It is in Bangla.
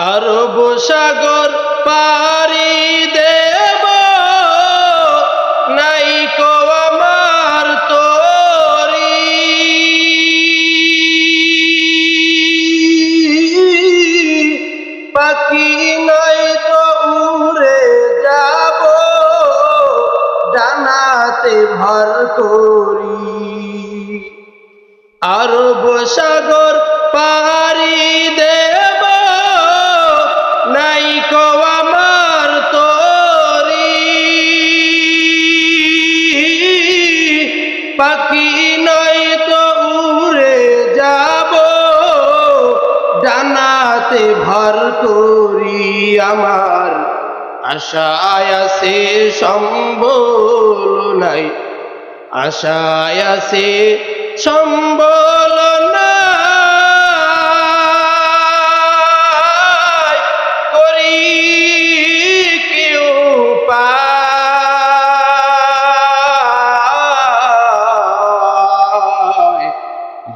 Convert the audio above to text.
আরব সাগর পারি দেব। নাই কো আমার তোরি। পাখি নাই তো উড়ে যাব। ডানাতে ভর করি। আরব সাগর পাখি নয় তো উড়ে যাব। ডানাতে ভর করি আমার। আশায় আছে সম্বল নাই। আশায় আছে সম্বল